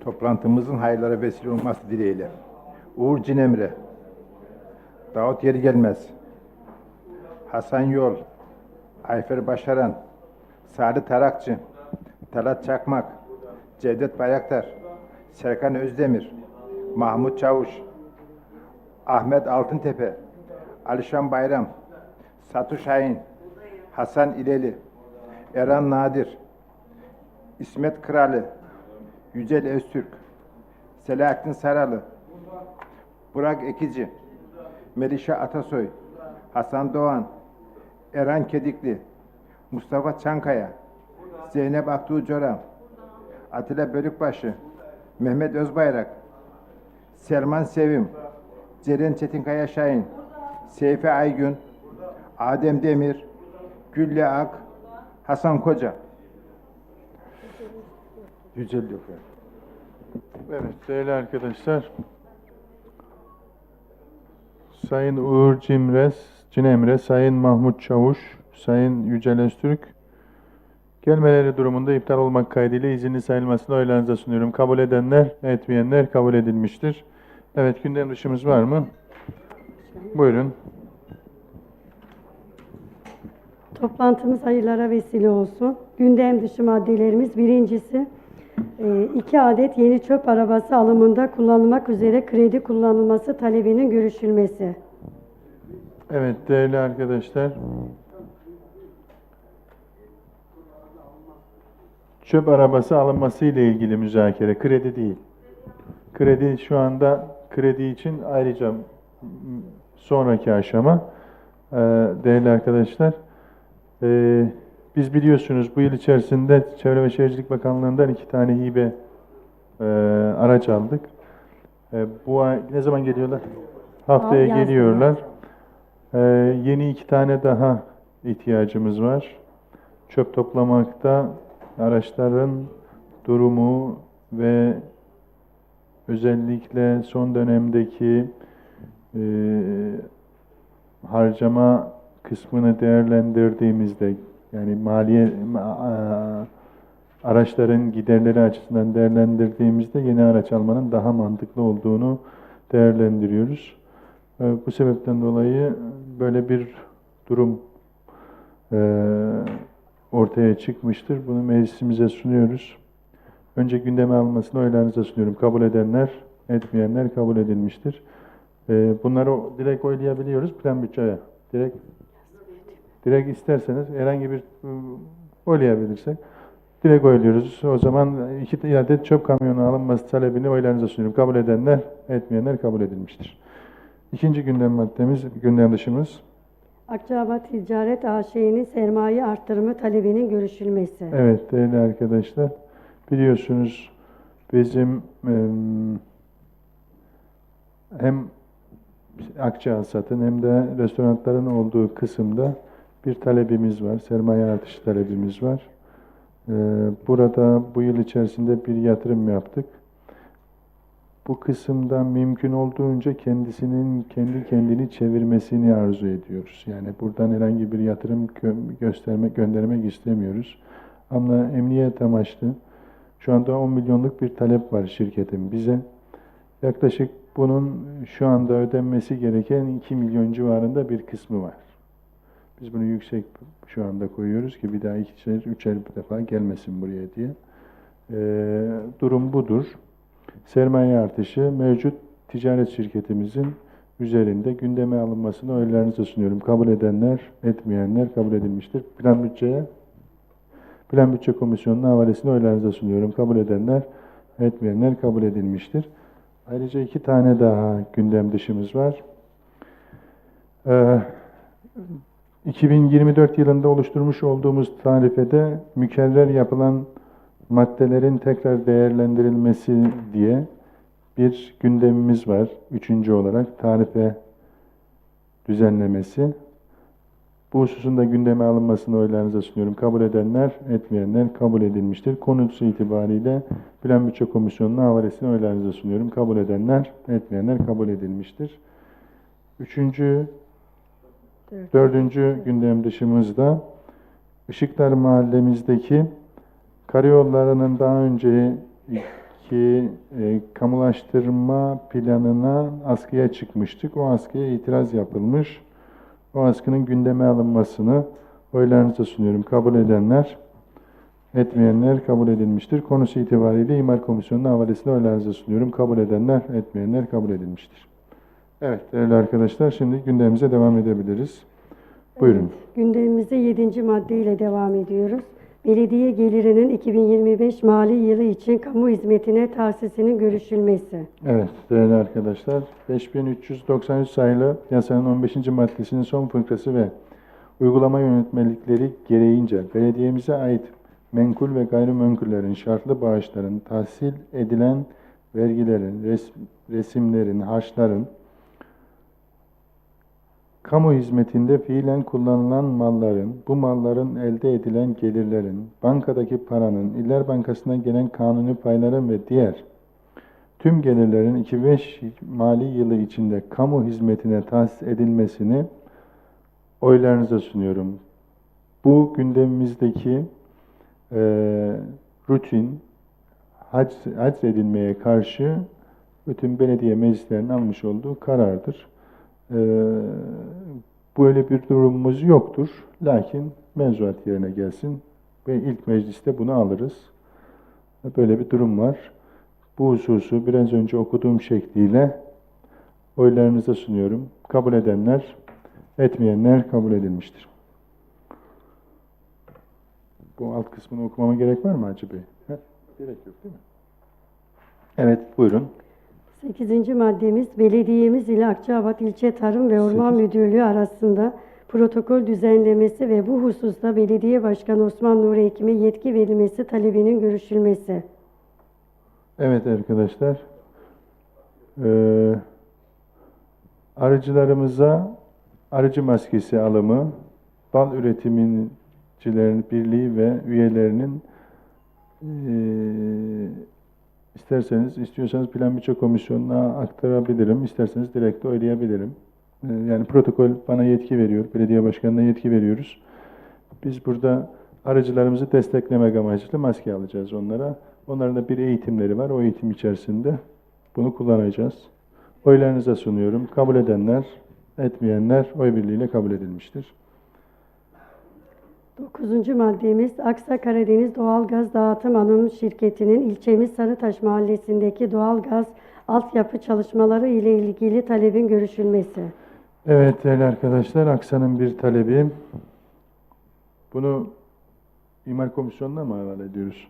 Toplantımızın hayırlara vesile olması dileğiyle. Uğur Cinemre, Davut Yeri Gelmez, Hasan Yol, Ayfer Başaran, Sadi Tarakçı, Talat Çakmak, Cevdet Bayaktar, Serkan Özdemir, Mahmut Çavuş, Ahmet Altıntepe, Alişan Bayram, Satu Şahin, Hasan İleli, Eren Nadir, İsmet Kralı, Yücel Öztürk, Selahattin Saralı, Burak Ekici, Melişe Atasoy, Hasan Doğan, Eren Kedikli, Mustafa Çankaya, Zeynep Aktuğ Coram, Atilla Bölükbaşı, Mehmet Özbayrak, Selman Sevim, Ceren Çetinkaya Şahin, Seyfi Aygün, Adem Demir, Gülle Ak, Hasan Koca. Yücel yok yani. Evet değerli arkadaşlar. Sayın Uğur Cimres, Cinemre, Sayın Mahmut Çavuş, Sayın Yücel Öztürk gelmeleri durumunda iptal olmak kaydıyla izinli sayılmasını oylarınıza sunuyorum. Kabul edenler, etmeyenler kabul edilmiştir. Evet gündem dışımız var mı? Buyurun. Toplantımız hayırlara vesile olsun. Gündem dışı maddelerimiz birincisi e, iki adet yeni çöp arabası alımında kullanılmak üzere kredi kullanılması talebinin görüşülmesi. Evet değerli arkadaşlar. Çöp arabası alınması ile ilgili müzakere, kredi değil. Kredi şu anda kredi için ayrıca sonraki aşama. Ee, değerli arkadaşlar, ee, biz biliyorsunuz bu yıl içerisinde Çevre ve Şehircilik Bakanlığı'ndan iki tane hibe ee, araç aldık. Ee, bu ay ne zaman geliyorlar? Haftaya yazdım. geliyorlar. Ee, yeni iki tane daha ihtiyacımız var. Çöp toplamakta araçların durumu ve özellikle son dönemdeki e, harcama kısmını değerlendirdiğimizde yani maliye ma- araçların giderleri açısından değerlendirdiğimizde yeni araç almanın daha mantıklı olduğunu değerlendiriyoruz. Ee, Bu sebepten dolayı böyle bir durum e, ortaya çıkmıştır. Bunu meclisimize sunuyoruz. Önce gündeme alınmasını oylarınıza sunuyorum. Kabul edenler, etmeyenler kabul edilmiştir. Ee, Bunları direkt oylayabiliyoruz plan bütçeye. Direkt direkt isterseniz herhangi bir ıı, oylayabilirsek direkt oyluyoruz. O zaman iki adet çöp kamyonu alınması talebini oylarınıza sunuyorum. Kabul edenler, etmeyenler kabul edilmiştir. İkinci gündem maddemiz, gündem dışımız. Akçaabat Ticaret AŞ'nin sermaye arttırımı talebinin görüşülmesi. Evet değerli arkadaşlar, biliyorsunuz bizim em, hem akçe satın hem de restoranların olduğu kısımda bir talebimiz var, sermaye artışı talebimiz var. Ee, Burada bu yıl içerisinde bir yatırım yaptık. Bu kısımda mümkün olduğunca kendisinin kendi kendini çevirmesini arzu ediyoruz. Yani buradan herhangi bir yatırım gö- göstermek, göndermek istemiyoruz. Ama emniyet amaçlı şu anda 10 milyonluk bir talep var şirketin bize. Yaklaşık bunun şu anda ödenmesi gereken 2 milyon civarında bir kısmı var. Biz bunu yüksek şu anda koyuyoruz ki bir daha ikişer, üçer bir defa gelmesin buraya diye. Ee, durum budur. Sermaye artışı mevcut ticaret şirketimizin üzerinde gündeme alınmasını oylarınıza sunuyorum. Kabul edenler, etmeyenler kabul edilmiştir. Plan bütçeye, Plan Bütçe Komisyonu'nun havalesini oylarınıza sunuyorum. Kabul edenler, etmeyenler kabul edilmiştir. Ayrıca iki tane daha gündem dışımız var. Ee, 2024 yılında oluşturmuş olduğumuz tarifede mükerrer yapılan maddelerin tekrar değerlendirilmesi diye bir gündemimiz var. Üçüncü olarak tarife düzenlemesi. Bu hususunda gündeme alınmasını oylarınıza sunuyorum. Kabul edenler, etmeyenler kabul edilmiştir. Konusu itibariyle Plan Bütçe Komisyonu'nun havalesini oylarınıza sunuyorum. Kabul edenler, etmeyenler kabul edilmiştir. Üçüncü, Dördüncü gündem dışımızda Işıklar Mahallemizdeki karayollarının daha önceki ki e, kamulaştırma planına askıya çıkmıştık. O askıya itiraz yapılmış. O askının gündeme alınmasını oylarınıza sunuyorum. Kabul edenler, etmeyenler kabul edilmiştir. Konusu itibariyle İmar Komisyonu'nun havalesini oylarınıza sunuyorum. Kabul edenler, etmeyenler kabul edilmiştir. Evet değerli arkadaşlar şimdi gündemimize devam edebiliriz. Buyurun. Gündemimize 7. maddeyle devam ediyoruz. Belediye gelirinin 2025 mali yılı için kamu hizmetine tahsisinin görüşülmesi. Evet değerli arkadaşlar 5393 sayılı yasanın 15. maddesinin son fıkrası ve uygulama yönetmelikleri gereğince belediyemize ait menkul ve gayrimenkullerin şartlı bağışların, tahsil edilen vergilerin, res- resimlerin, harçların, kamu hizmetinde fiilen kullanılan malların, bu malların elde edilen gelirlerin, bankadaki paranın, İller Bankası'na gelen kanuni payların ve diğer tüm gelirlerin 2005 mali yılı içinde kamu hizmetine tahsis edilmesini oylarınıza sunuyorum. Bu gündemimizdeki eee rutin hac, hac edilmeye karşı bütün belediye meclislerinin almış olduğu karardır. Eee, böyle bir durumumuz yoktur. Lakin mevzuat yerine gelsin ve ilk mecliste bunu alırız. Böyle bir durum var. Bu hususu biraz önce okuduğum şekliyle oylarınıza sunuyorum. Kabul edenler, etmeyenler kabul edilmiştir. Bu alt kısmını okumama gerek var mı Hacı Bey? Gerek yok değil mi? Evet, buyurun. 8. maddemiz belediyemiz ile Akçaabat İlçe Tarım ve Orman Sekiz. Müdürlüğü arasında protokol düzenlemesi ve bu hususta Belediye Başkanı Osman Nuri Ekim'e yetki verilmesi talebinin görüşülmesi. Evet arkadaşlar. Ee, arıcılarımıza arıcı maskesi alımı, bal üretimincilerin birliği ve üyelerinin eee, isterseniz, istiyorsanız plan bütçe komisyonuna aktarabilirim, isterseniz direkt oylayabilirim. Ee, yani protokol bana yetki veriyor, belediye başkanına yetki veriyoruz. Biz burada aracılarımızı desteklemek amaçlı maske alacağız onlara. Onların da bir eğitimleri var. O eğitim içerisinde bunu kullanacağız. Oylarınıza sunuyorum. Kabul edenler, etmeyenler oy birliğiyle kabul edilmiştir. 9. maddemiz Aksa Karadeniz Doğalgaz Dağıtım Anonim Şirketi'nin ilçemiz Sarıtaş Mahallesi'ndeki doğalgaz altyapı çalışmaları ile ilgili talebin görüşülmesi. Evet değerli arkadaşlar, Aksa'nın bir talebi. Bunu İmar Komisyonu'na mı havale ediyoruz?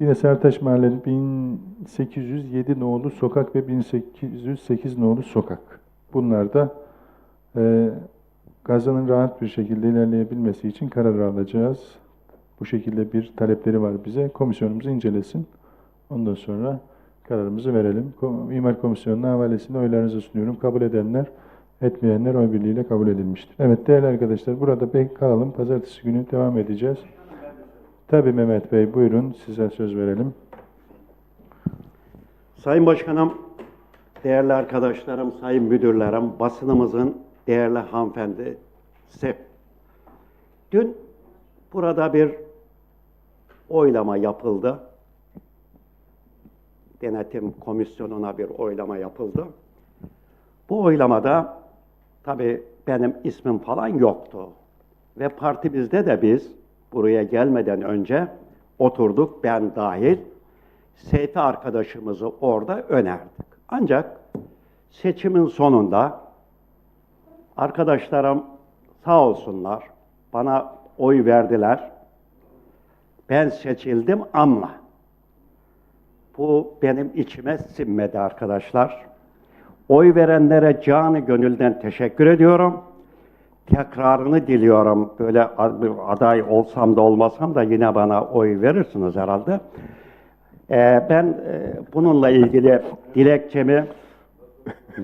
Yine Sertaş Mahallesi 1807 nolu sokak ve 1808 nolu sokak. Bunlar da e, gazının rahat bir şekilde ilerleyebilmesi için karar alacağız. Bu şekilde bir talepleri var bize. Komisyonumuz incelesin. Ondan sonra kararımızı verelim. İmar Komisyonu'na havalesini oylarınıza sunuyorum. Kabul edenler, etmeyenler oy birliğiyle kabul edilmiştir. Evet değerli arkadaşlar burada bek kalalım. Pazartesi günü devam edeceğiz. Tabii Mehmet Bey buyurun size söz verelim. Sayın Başkanım, değerli arkadaşlarım, sayın müdürlerim, basınımızın değerli hanımefendisi. Dün burada bir oylama yapıldı. Denetim komisyonuna bir oylama yapıldı. Bu oylamada tabii benim ismim falan yoktu. Ve partimizde de biz buraya gelmeden önce oturduk ben dahil. Seyfi arkadaşımızı orada önerdik. Ancak seçimin sonunda arkadaşlarım sağ olsunlar bana oy verdiler. Ben seçildim ama bu benim içime sinmedi arkadaşlar. Oy verenlere canı gönülden teşekkür ediyorum. Tekrarını diliyorum. Böyle aday olsam da olmasam da yine bana oy verirsiniz herhalde. Ee, ben e, bununla ilgili dilekçemi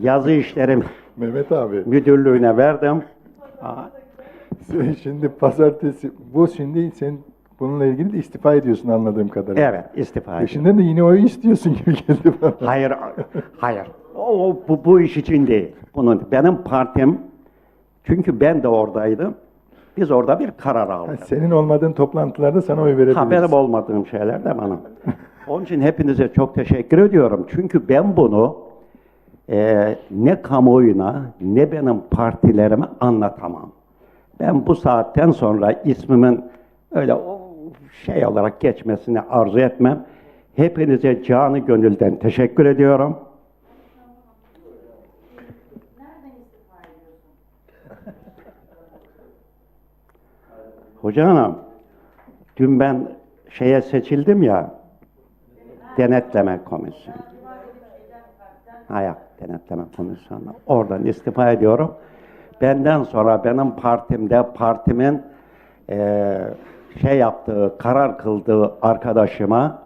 yazı işlerim Mehmet abi müdürlüğüne verdim. Aa, şimdi pazartesi bu şimdi sen bununla ilgili de istifa ediyorsun anladığım kadarıyla. Evet, istifa ediyorum. Peşinden de yine oy istiyorsun gibi geldi bana. Hayır, hayır. O, o- bu, bu iş için değil. Bunun benim partim, çünkü ben de oradaydım. Biz orada bir karar Ha, aldık. Senin olmadığın toplantılarda sana oy verebiliriz. Ha, benim olmadığım şeyler de bana. Onun için hepinize çok teşekkür ediyorum. Çünkü ben bunu e, ne kamuoyuna ne benim partilerime anlatamam. Ben bu saatten sonra ismimin öyle o şey olarak geçmesini arzu etmem. Hepinize canı gönülden teşekkür ediyorum. Hoca hanım, dün ben şeye seçildim ya, denetleme komisyonu. Hayır, denetleme komisyonu. Oradan istifa ediyorum. Benden sonra benim partimde partimin eee, şey yaptığı, karar kıldığı arkadaşıma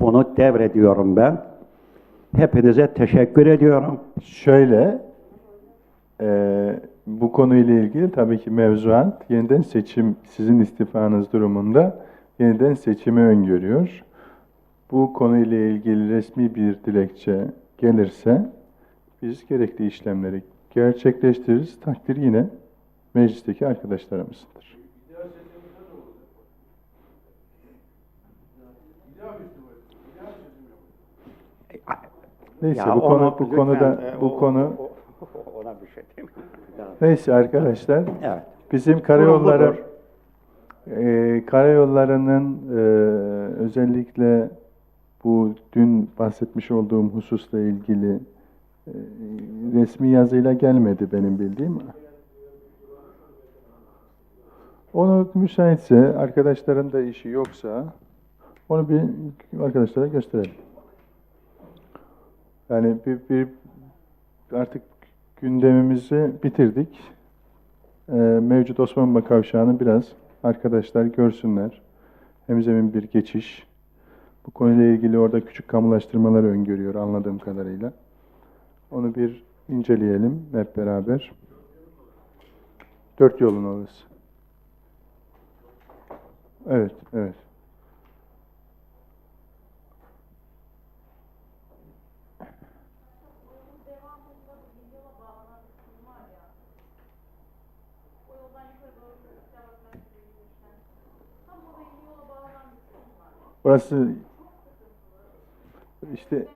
bunu devrediyorum ben. Hepinize teşekkür ediyorum. Şöyle, e, bu konuyla ilgili tabii ki mevzuat yeniden seçim, sizin istifanız durumunda yeniden seçimi öngörüyor. Bu konuyla ilgili resmi bir dilekçe gelirse biz gerekli işlemleri gerçekleştiririz. Takdir yine meclisteki arkadaşlarımızdır. Neyse Ya bu konu bu konuda e, bu o- konu o- ona bir şey neyse arkadaşlar Evet. bizim karayolları e, karayollarının e, özellikle bu dün bahsetmiş olduğum hususla ilgili e, resmi yazıyla gelmedi benim bildiğim. Onu müsaitse arkadaşların da işi yoksa onu bir arkadaşlara gösterelim. Yani bir, bir artık gündemimizi bitirdik. Ee, mevcut Osmanlı kavşağını biraz arkadaşlar görsünler. Hemzemin bir geçiş. Bu konuyla ilgili orada küçük kamulaştırmalar öngörüyor anladığım kadarıyla. Onu bir inceleyelim hep beraber. Dört yolun orası. Evet, evet. Burası işte